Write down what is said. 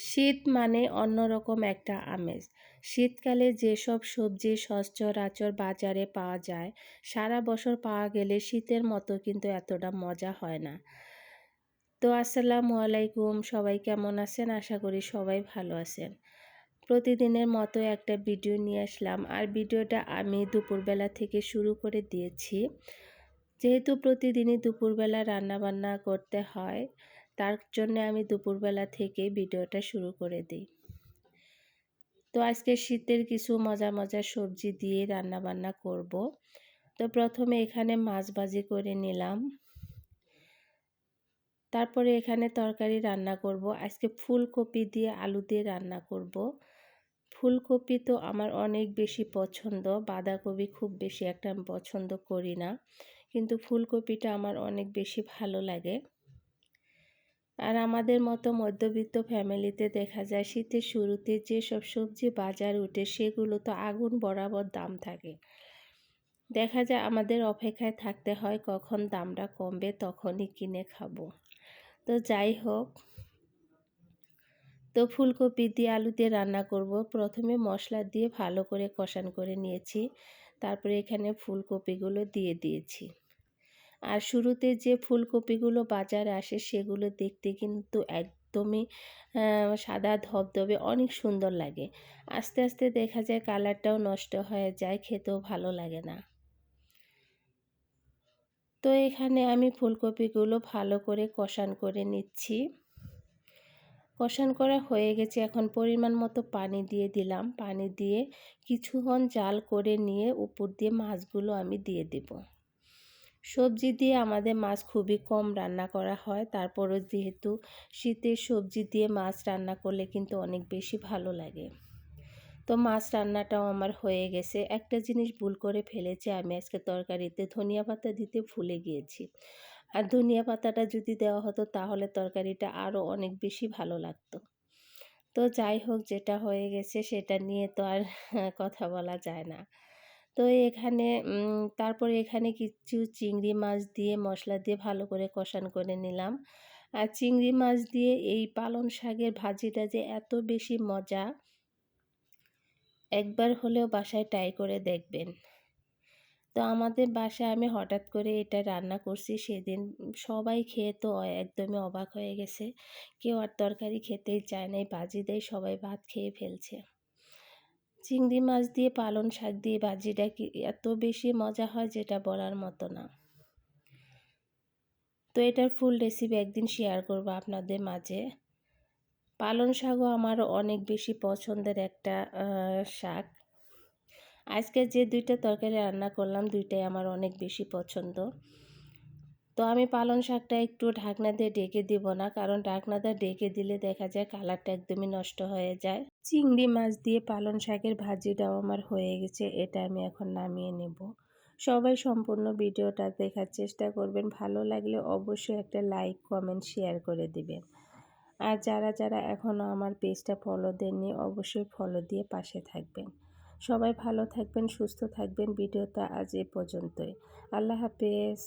শীত মানে অন্যরকম একটা আমেজ। শীতকালে যেসব সবজি সচরাচর বাজারে পাওয়া যায়, সারা বছর পাওয়া গেলে শীতের মতো কিন্তু এতটা মজা হয় না। তো আসসালামু আলাইকুম, সবাই কেমন আছেন? আশা করি সবাই ভালো আছেন। প্রতিদিনের মতো একটা ভিডিও নিয়ে আসলাম। আর ভিডিওটা আমি দুপুরবেলা থেকে শুরু করে দিয়েছি। যেহেতু প্রতিদিনই দুপুরবেলা রান্নাবান্না করতে হয় তার জন্য আমি দুপুরবেলা থেকে ভিডিওটা শুরু করে দিই। তো আজকে শীতের কিছু মজা মজা সবজি দিয়ে রান্না বান্না করব। তো প্রথমে এখানে মাছ ভাজি করে নিলাম। তারপরে এখানে তরকারি রান্না করব। আজকে ফুলকপি দিয়ে আলু দিয়ে রান্না করব। ফুলকপি তো আমার অনেক বেশি পছন্দ, বাঁধাকপি খুব বেশি একটা আমি পছন্দ করি না। কিন্তু ফুলকপিটা আমার অনেক বেশি ভালো লাগে। আর আমাদের মতো মধ্যবিত্ত ফ্যামিলিতে দেখা যায় শীতের শুরুতে যেসব সবজি বাজার উঠে সেগুলো তো আগুন বরাবর দাম থাকে। দেখা যায় আমাদের অপেক্ষায় থাকতে হয় কখন দামটা কমবে তখনই কিনে খাব। তো যাই হোক, তো ফুলকপি দিয়ে আলু দিয়ে রান্না করব। প্রথমে মশলা দিয়ে ভালো করে কষান করে নিয়েছি। তারপরে এখানে ফুলকপিগুলো দিয়ে দিয়েছি। আর শুরুতে যে ফুলকপিগুলো বাজারে আসে সেগুলো দেখতে কিন্তু একদমই সাদা ধবধবে, অনেক সুন্দর লাগে। আস্তে আস্তে দেখা যায় কালারটাও নষ্ট হয়ে যায়, খেতেও ভালো লাগে না। তো এখানে আমি ফুলকপিগুলো ভালো করে কষান করে নিচ্ছি। কষান করা হয়ে গেছে, এখন পরিমাণ মতো পানি দিয়ে দিলাম। পানি দিয়ে কিছুক্ষণ জাল করে নিয়ে উপর দিয়ে মাছগুলো আমি দিয়ে দেবো। সবজি দিয়ে আমাদের মাছ খুবই কম রান্না করা হয়। তারপরও যেহেতু শীতের সবজি দিয়ে মাছ রান্না করলে কিন্তু অনেক বেশি ভালো লাগে। তো মাছ রান্নাটাও আমার হয়ে গেছে। একটা জিনিস ভুল করে ফেলেছে, আমি আজকে তরকারিতে ধনিয়া পাতা দিতে ভুলে গিয়েছি। আর ধনিয়া পাতাটা যদি দেওয়া হতো তাহলে তরকারিটা আরও অনেক বেশি ভালো লাগতো। তো যাই হোক, যেটা হয়ে গেছে সেটা নিয়ে তো আর কথা বলা যায় না। তো এখানে তারপরে এখানে কিছু চিংড়ি মাছ দিয়ে মশলা দিয়ে ভালো করে কষান করে নিলাম। আর চিংড়ি মাছ দিয়ে এই পালন শাকের ভাজিটা যে এত বেশি মজা, একবার হলেও বাসায় ট্রাই করে দেখবেন। তো আমাদের বাসায় আমি হঠাৎ করে এটা রান্না করছি, সেদিন সবাই খেয়ে তো একদমই অবাক হয়ে গেছে। কেউ আর তরকারি খেতেই চায় না, এই ভাজি দেয়, সবাই ভাত খেয়ে ফেলছে। চিংড়ি মাছ দিয়ে পালন শাক দিয়ে ভাজিটা কি এত বেশি মজা হয় যেটা বলার মতো না। তো এটার ফুল রেসিপি একদিন শেয়ার করব আপনাদের মাঝে। পালন শাকও আমার অনেক বেশি পছন্দের একটা শাক। আজকে যে দুইটা তরকারি রান্না করলাম, দুইটাই আমার অনেক বেশি পছন্দ। তো আমি পালং শাকটা একটু ঢাকনা দিয়ে ডেকে দিব না, কারণ ঢাকনা দিয়ে ডেকে দিলে দেখা যায় কালারটা একদমই নষ্ট হয়ে যায়। চিংড়ি মাছ দিয়ে পালং শাকের ভাজিটাও আমার হয়ে গেছে, এটা আমি এখন নামিয়ে নেব। সবাই সম্পূর্ণ ভিডিওটা দেখার চেষ্টা করবেন, ভালো লাগলে অবশ্যই একটা লাইক, কমেন্ট, শেয়ার করে দিবেন। আর যারা যারা এখনও আমার পেজটা ফলো দেননি, অবশ্যই ফলো দিয়ে পাশে থাকবেন। সবাই ভালো থাকবেন, সুস্থ থাকবেন, ভিডিওটা আজ এ পর্যন্তই। আল্লাহ হাফেজ।